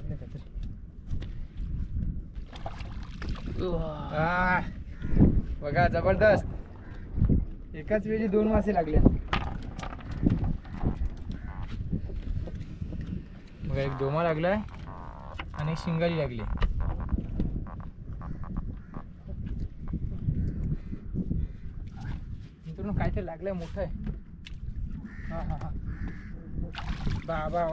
लागले काहीतरी बघा जबरदस्त. एकाच वेळी दोन मासे लागले. बघा एक डोमा लागलाय आणि एक शिंगाली लागली. मित्रांनो काय ते लागलंय मोठं आहे. हा हा हा. बा बा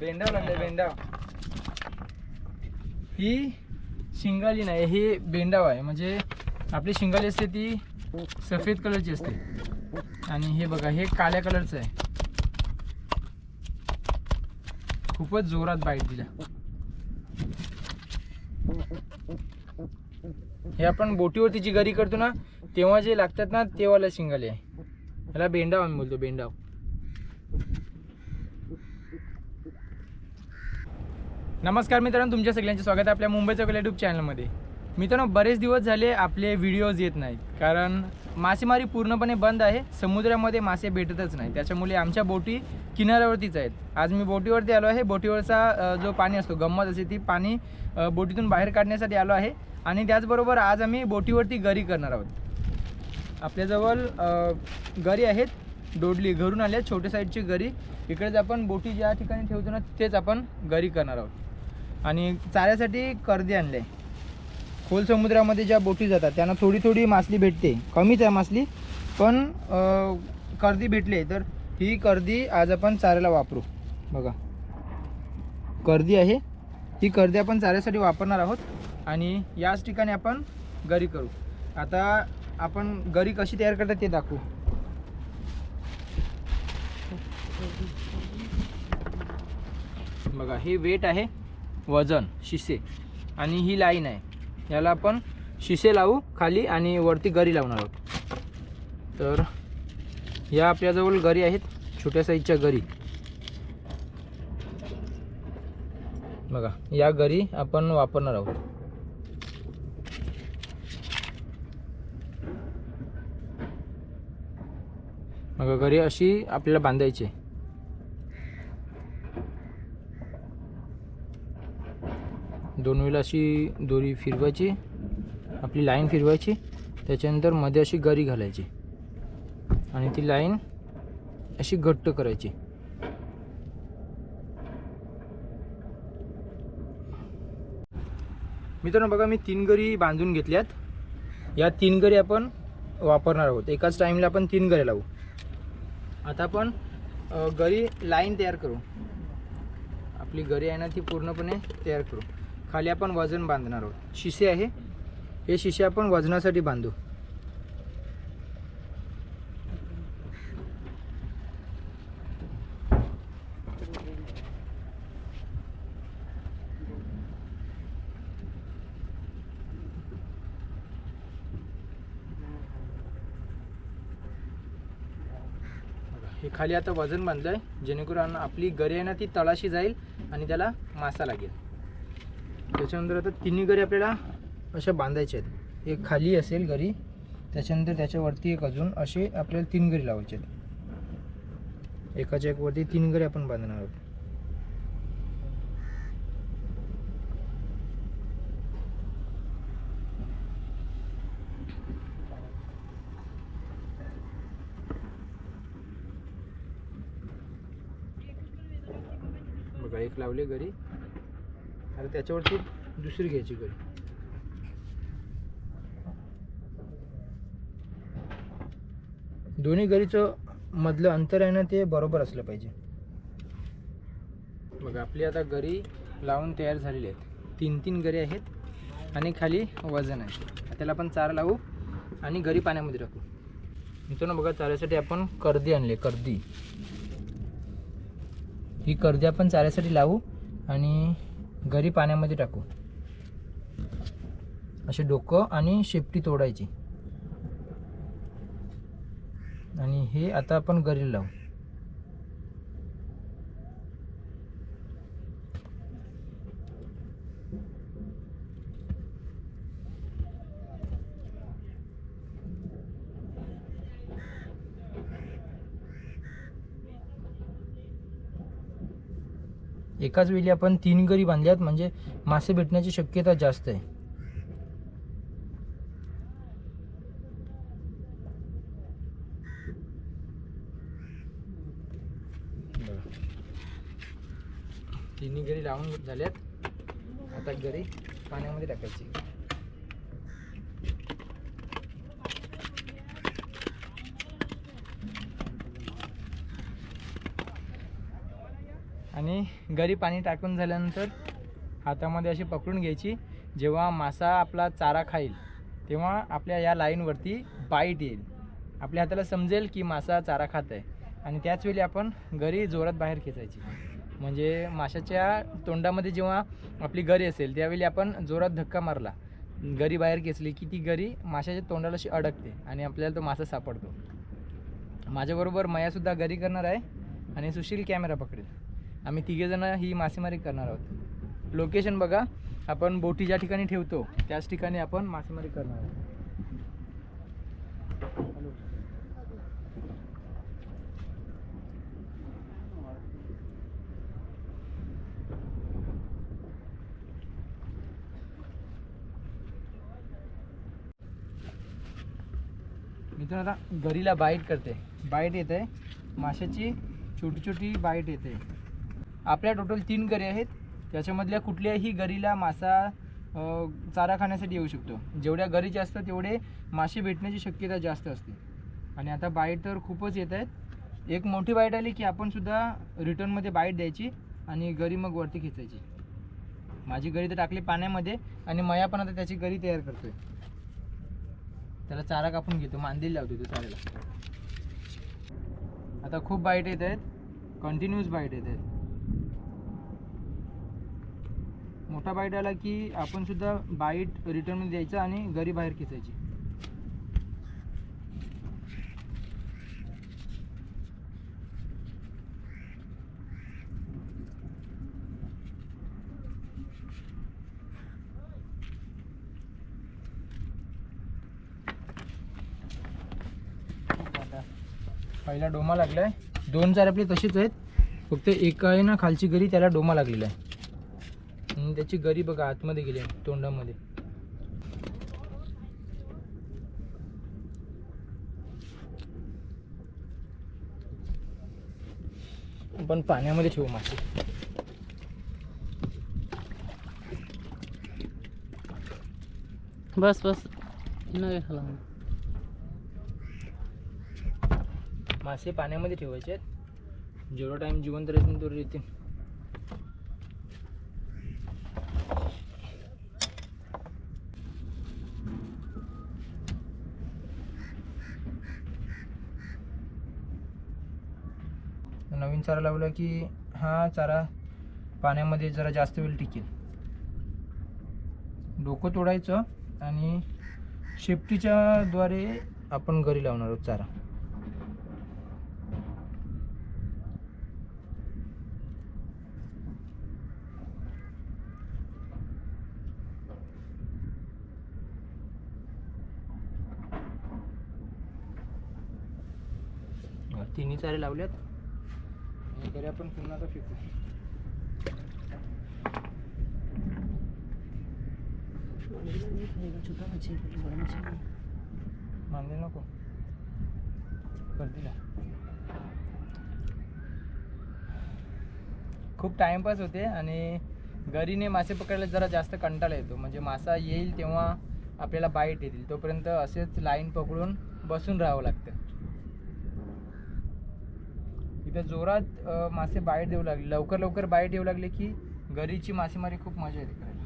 बा बेंडाव लागलाय बेंडाव ही शिंगाली नाही हे बेंडाव आहे. म्हणजे आपली शिंगाली असते ती सफेद कलरची असते. आणि हे बघा हे काळ्या कलरचं आहे. खूपच जोरात बाईट दिला हे आपण बोटीवरती जी गरी करतो ना तेव्हा जे लागतात ना तेव्हाला शिंगाले आहे. ह्याला बेंडाव आम्ही बोलतो बेंडाव नमस्कार मित्रांनो तुमच्या सगळ्यांचे स्वागत आहे आपल्या मुंबईच्या चौकल यूट्यूब चॅनलमध्ये मित्रांनो बरेच दिवस झाले आपले व्हिडिओज येत नाहीत. कारण मासेमारी पूर्णपणे बंद आहे. समुद्रामध्ये मासे भेटतच नाही त्याच्यामुळे आमच्या बोटी किनाऱ्यावरतीच आहेत. आज मी बोटीवरती आलो आहे. बोटीवरचा जो पाणी असतो गंमत असते ती पाणी बोटीतून बाहेर काढण्यासाठी आलो आहे. आणि त्याचबरोबर आज आम्ही बोटीवरती गरी करणार आहोत. आपल्याजवळ गरी आहेत डोडली. घरून आल्या छोट्या साईजची गरी इकडेच आपण बोटी ज्या ठिकाणी ठेवतो ना तिथेच आपण गरी करणार आहोत. आणि चाऱ्यासाठी कर्दी आणले. खोल समुद्रामध्ये ज्या बोटी जातात त्यांना थोडी थोडी मासली भेटते. कमीच आहे मासली पण कर्दी भेटले तर ही कर्दी आज आपण चाऱ्याला वापरू. बघा. कर्दी आहे. ही कर्दी आपण चाऱ्यासाठी वापरणार आहोत आणि याच ठिकाणी आपण गरी करू. आता आपण गरी कशी तयार करतात ते दाखवू. बघा हे वेट आहे. वजन शिसे. आणि ही लाईन आहे. याला आपण शिसे लावू खाली आणि वरती गरी लावणार आहोत. तर या आपल्याजवळ गरी आहेत छोट्या साईजच्या गरी. बघा या गरी आपण वापरणार आहोत. बघा गरी अशी आपल्याला बांधायची आहे. दोन वेळेला अशी दोरी फिरवायची आपली लाईन फिरवायची त्याच्यानंतरमध्ये अशी गरी घालायची. आणि ती लाईन अशी घट्ट करायची. मित्रांनो बघा मी तीन गरी बांधून घेतल्यात. या तीन गरी आपण वापरणार आहोत. एकाच टाईमला आपण तीन गरी लावू. आता आपण गरी लाईन तयार करू. आपली गरी आहे ना ती पूर्णपणे तयार करू. खाली आपण वजन बांधणार आहोत. शिसे आहे. हे शिसे आपण वजनासाठी बांधू. हे खाली आता वजन बांधलंय. जेणेकरून आपली गरी आहे ना ती तळाशी जाईल आणि त्याला मासा लागेल. त्याच्यानंतर आता तिन्ही गरी आपल्याला अशा बांधायच्या आहेत. एक खाली असेल गरी त्याच्यानंतर त्याच्यावरती एक अजून असे आपल्याला तीन गरी लावायचे आहेत. एकाच्या एकवरती तीन गरी आपण बांधणार आहोत. बघा एक लावली घरी. आणि त्याच्यावरती दुसरी घ्यायची गरी दोन्ही गरीचं मधलं अंतर आहे ना ते बरोबर असलं पाहिजे. बघा आपली आता गरी लावून तयार झालेली आहेत. तीन तीन गरी आहेत आणि खाली वजन आहे. त्याला आपण चारा लावू आणि गरी पाण्यामध्ये टाकू. मित्रांनो बघा चाऱ्यासाठी आपण कर्दी आणले कर्दी. ही कर्दी आपण चाऱ्यासाठी लावू आणि गरी पाण्यामध्ये टाकू. असे डोकं आणि शेपटी तोडायची. आणि हे आता आपण गरीला लावू. एकाच वेळी आपण तीन गरी बांधल्यात म्हणजे मासे भेटण्याची शक्यता जास्त आहे. तिन्ही गरी लावून झाल्यात. आता गरी पाण्यामध्ये टाकायची. घरी गरी पाणी टाकून झाल्यानंतर हातामध्ये अशी पकडून घ्यायची. जेव्हा मासा आपला चारा खाईल तेव्हा आपल्या या लाईनवरती बाईट येईल. आपल्या हाताला समजेल की मासा चारा खात आहे आणि त्याचवेळी आपण गरी जोरात बाहेर खेचायची. म्हणजे माशाच्या तोंडामध्ये जेव्हा आपली गरी असेल त्यावेळी आपण जोरात धक्का मारला. गरी बाहेर खेचली की ती गरी माशाच्या तोंडाला अशी अडकते आणि आपल्याला तो मासा सापडतो. माझ्याबरोबर मयासुद्धा गरी करणार आहे आणि सुशील कॅमेरा पकडेल. आम्ही तिघेजणं ही मासेमारी करणार आहोत. लोकेशन बघा आपण बोटी ज्या ठिकाणी ठेवतो त्याच ठिकाणी आपण मासेमारी करणार आहोत. मित्रांनो आता गरीला बाईट करते. बाईट येते. माशाची छोटी छोटी बाईट येते. आपल्या टोटल तीन गरी आहेत. त्याच्यामधल्या कुठल्याही गरीला मासा चारा खाण्यासाठी येऊ शकतो. जेवढ्या गरी जास्त तेवढे मासे भेटण्याची शक्यता जास्त असते. आणि आता बाईट तर खूपच येत आहेत. एक मोठी बाईट आली की आपणसुद्धा रिटर्नमध्ये बाईट द्यायची आणि गरी मग वरती खेचायची. माझी गरी तर टाकली पाण्यामध्ये आणि मया पण आता त्याची गरी तयार करतोय. त्याला चारा कापून घेतो. मांदेल लावतो तो चाऱ्याला. आता खूप बाईट येत आहेत. कंटिन्यूस बाईट येत आहेत. मोठा बाईट आला की आपण सुद्धा बाईट रिटर्नमध्ये द्यायचा आणि घरी बाहेर खेचायची. पहिला डोमा लागलाय. दोन चार आपले तसेच आहेत. फक्त एका आहे ना खालची गरी त्याला डोमा लागलेला आहे. आणि त्याची गरी बघा आतमध्ये गेली तोंडामध्ये. आपण पाण्यामध्ये ठेवू मासे. बस बस. मासे पाण्यामध्ये ठेवायचे आहेत. जेवढा टाइम जिवंत राहतील तेवढे येतील नवीन चारा लावला की हा चारा पाण्यामध्ये जरा जास्त वेळ टिकेल. डोकं तोडायचं आणि शेपटीच्या द्वारे आपण घरी लावणार आहोत चारा. तिन्ही चारे लावल्यात. आणि आपण पुन्हा आता फेकू मानले नको. गर्दीला. खूप टाइमपास होते आणि घरीने मासे पकडायला जरा जास्त कंटाळा येतो. म्हणजे मासा येईल तेव्हा आपल्याला बाईट येतील. तोपर्यंत असेच लाईन पकडून बसून राहावं लागतं. इथं जोरात मासे बाईट देऊ लागले. लवकर लवकर बाईट येऊ लागले की गरीची मासेमारी खूप मजा येते करायला.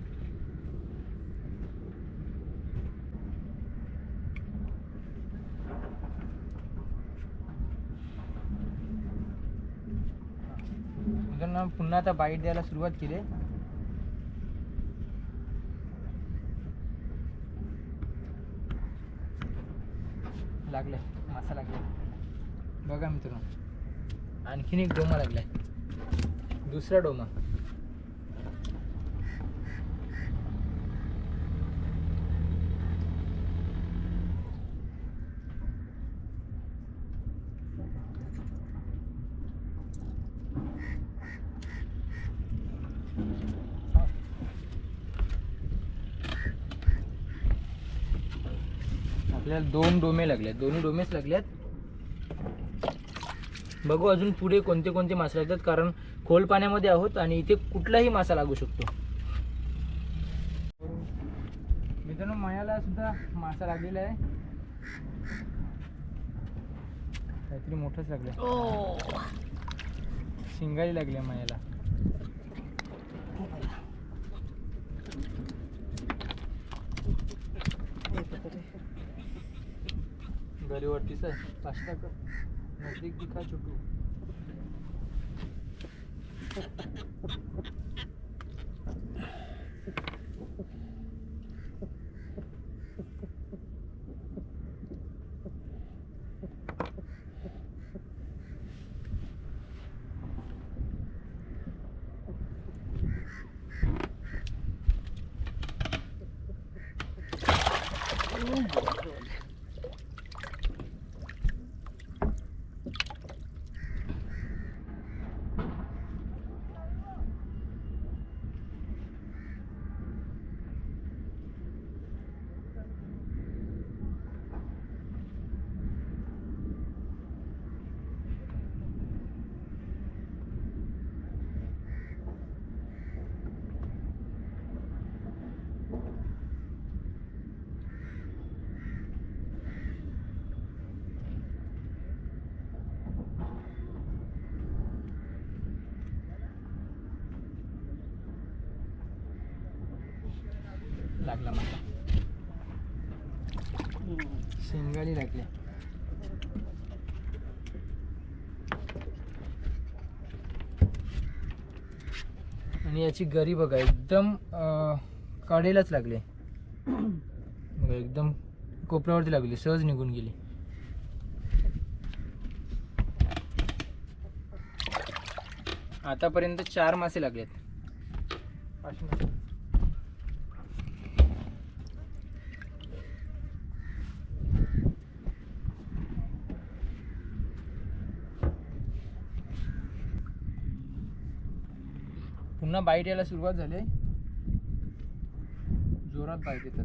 मित्रांनो पुन्हा आता बाईट द्यायला सुरुवात केली. लागले मासा लागले बघा मित्रांनो. आणखीन एक डोमा लागलाय. दुसरा डोमा. आपल्याला दोन डोमे लागले. दोन्ही डोमेच लागल्यात बघू अजून पुढे कोणते कोणते मासे लागतात कारण खोल पाण्यामध्ये आहोत आणि इथे कुठलाही मासा लागू शकतो. मित्रांनो मायाला सुद्धा मासा लागलेला आहे. काहीतरी मोठंच लागलं शिंगाली लागली मायाला. गरीवरतीच आहे. पाच टाका. I think we catch or two. आणि याची गरी बघा एकदम कडेलाच लागले. बघा एकदम कोपऱ्यावरती लागली सहज निघून गेली. आतापर्यंत चार मासे लागलेत. पुन्हा बाईट यायला सुरुवात झाली. जोरात बाईट येतात.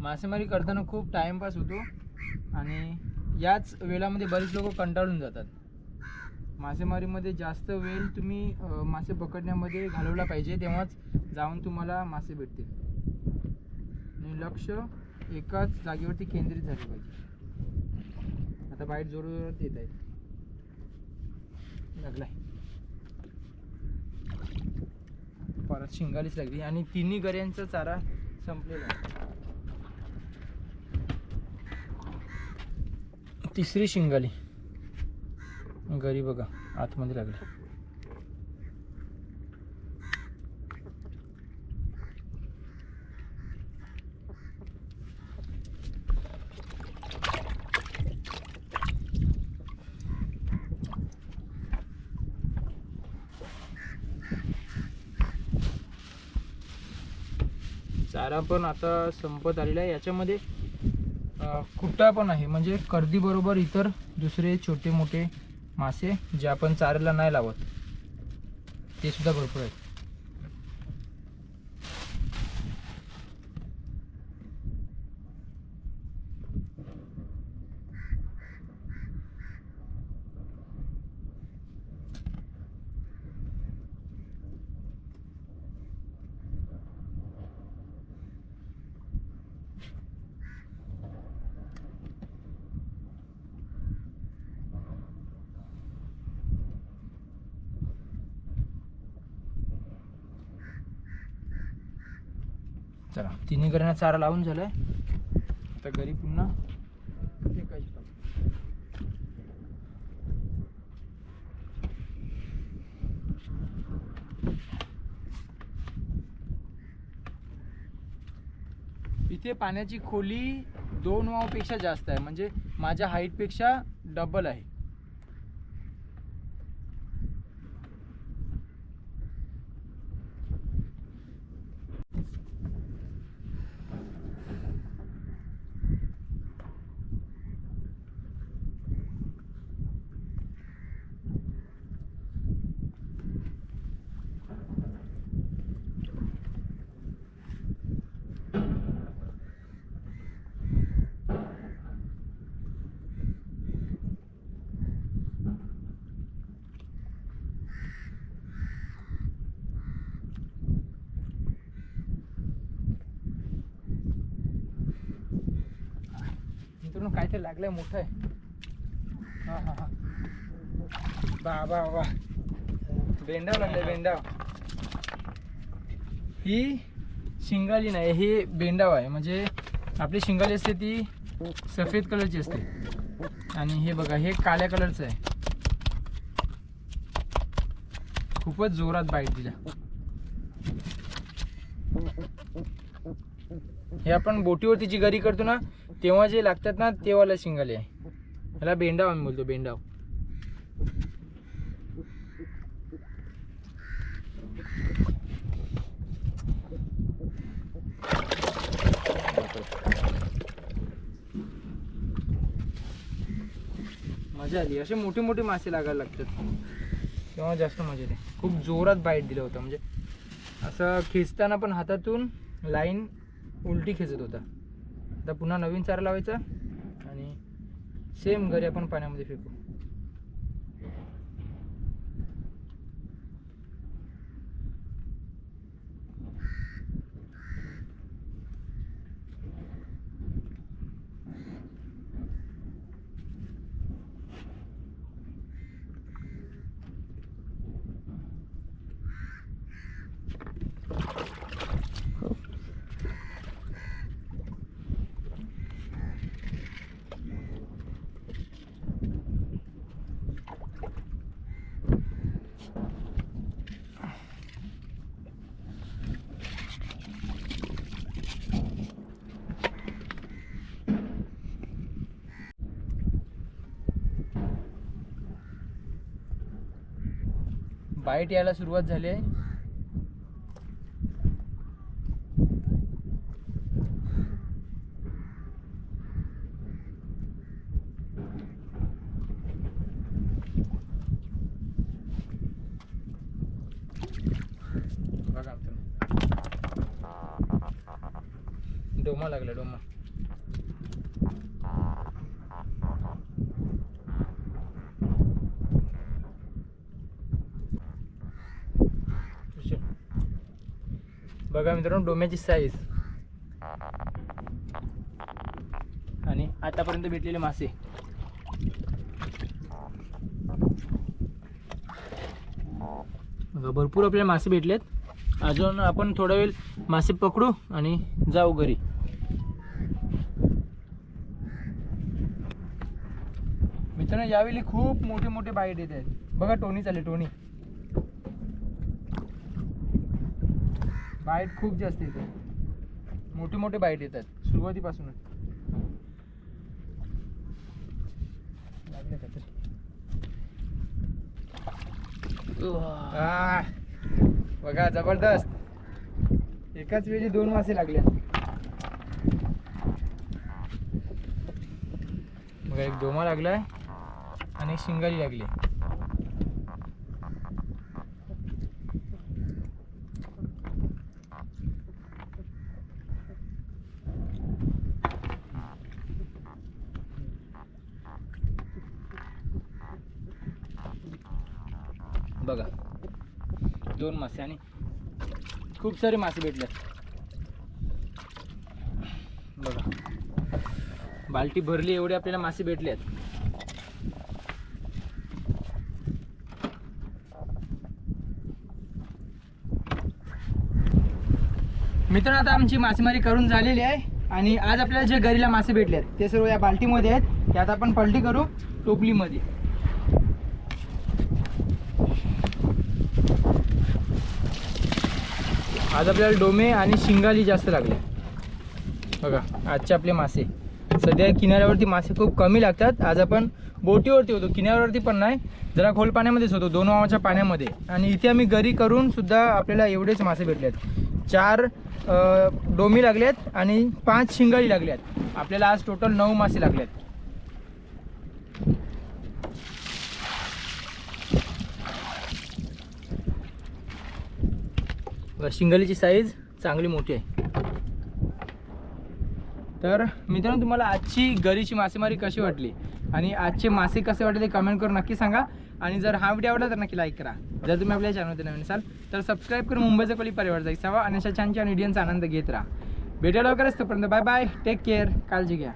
मासेमारी करताना खूप टाइमपास होतो. आणि याच वेळामध्ये बरेच लोक कंटाळून जातात. मासेमारीमध्ये जास्त वेळ तुम्ही मासे पकडण्यामध्ये घालवला पाहिजे तेव्हाच जाऊन तुम्हाला मासे भेटतील. आणि लक्ष एकाच जागेवरती केंद्रित झाले पाहिजे. आता बाईट जोरात येत आहे लागलाय. परत शिंगालीच लागली. आणि तिन्ही गऱ्यांचा चारा संपलेला आहे. तिसरी शिंगाली. घरी बघा आतमध्ये लागले. चारा पण आता संपत आलेला आहे. याच्यामध्ये कुट्टा पण आहे. म्हणजे कर्दी बरोबर इतर दुसरे छोटे मोठे मासे जे आपण चाऱ्याला नाही लावत ते सुद्धा भरपूर आहेत. चला तिन्ही घरांना चारा लावून झालाय. आता घरी पुन्हा इथे पाण्याची खोली दोन वावपेक्षा जास्त आहे. म्हणजे माझ्या हाईटपेक्षा डबल आहे. इथे लागलंय मोठं आहे. हा हा हा. बा बा बा बेंडाव लागलाय बेंडाव. ही शिंगाली नाही हे बेंडाव आहे. म्हणजे आपली शिंगाली असते ती सफेद कलरची असते. आणि हे बघा हे काळ्या कलरचं आहे. खूपच जोरात बाईट दिला. हे आपण बोटीवरती जी गरी करतो ना तेव्हा जे लागतात ना तेव्हाला शिंगाले. आहे ह्याला बेंडाव आम्ही बोलतो बेंडाव. मजा आली. असे मोठे मोठे मासे लागायला लागतात. तेव्हा जास्त मजा येते. खूप जोरात बाईट दिलं होतं. म्हणजे असं खेचताना पण हातातून लाईन उलटी खेचत होता. आता पुन्हा नवीन चारा लावायचा आणि सेम घरी आपण पाण्यामध्ये फेकू. बाईट यायला सुरुवात झाली आहे बघा आमचं डोमा लागला डोमा बघा मित्रांनो डोम्याची साईज आणि आतापर्यंत भेटलेले मासे. बघा भरपूर आपल्याला मासे भेटलेत. अजून आपण थोडा वेळ मासे पकडू आणि जाऊ घरी. मित्रांनो यावेळी खूप मोठे मोठे बाईट येत आहेत. बघा टोनी चालले टोनी. बाईट खूप जास्त येतात मोठे मोठे बाईट येतात. सुरुवातीपासूनच बघा जबरदस्त. एकाच वेळी दोन मासे लागले. बघा एक डोमा लागलाय आणि शिंगाली लागली बघा दोन मासे आणि खूप सारे मासे भेटले बघा. बाल्टी भरली एवढे आपल्याला मासे भेटले आहेत मित्रांनो आता आमची मासेमारी करून झालेली आहे आणि आज आपल्याला जे घरीला मासे भेटले आहेत ते सर्व या बाल्टीमध्ये आहेत. त्यात आपण पलटी करू टोपलीमध्ये. आज आपल्याला डोमे आणि शिंगाली जास्त लागले. बघा आजचे आपले मासे. सध्या किनाऱ्यावरती मासे खूप कमी लागतात. आज आपण बोटीवरती होतो. किनाऱ्यावरती पण नाही जरा खोल पाण्यामध्येच होतो दोन वावाच्या पाण्यामध्ये. आणि इथे आम्ही गरी करून सुद्धा आपल्याला एवढेच मासे भेटले आहेत चार डोमी लागल्यात आणि पाच शिंगाळी लागल्यात आपल्याला आज टोटल नऊ मासे लागल्यात शिंगलीची साईज चांगली मोठी आहे. तर मित्रांनो तुम्हाला आजची गरीची मासेमारी कशी वाटली? आणि आजचे मासे कसे वाटले ते कमेंट करून नक्की सांगा. आणि जर हा व्हिडिओ आवडला तर नक्की लाईक करा. जर तुम्ही आपल्या चॅनलमध्ये नवीन असाल तर सबस्क्राईब करून मुंबईचा कोली परिवार जायचा आणि अशा छान छान व्हिडिओंचा आनंद घेत राहा. भेटायला लवकरच. तोपर्यंत बाय बाय टेक केअर काळजी घ्या.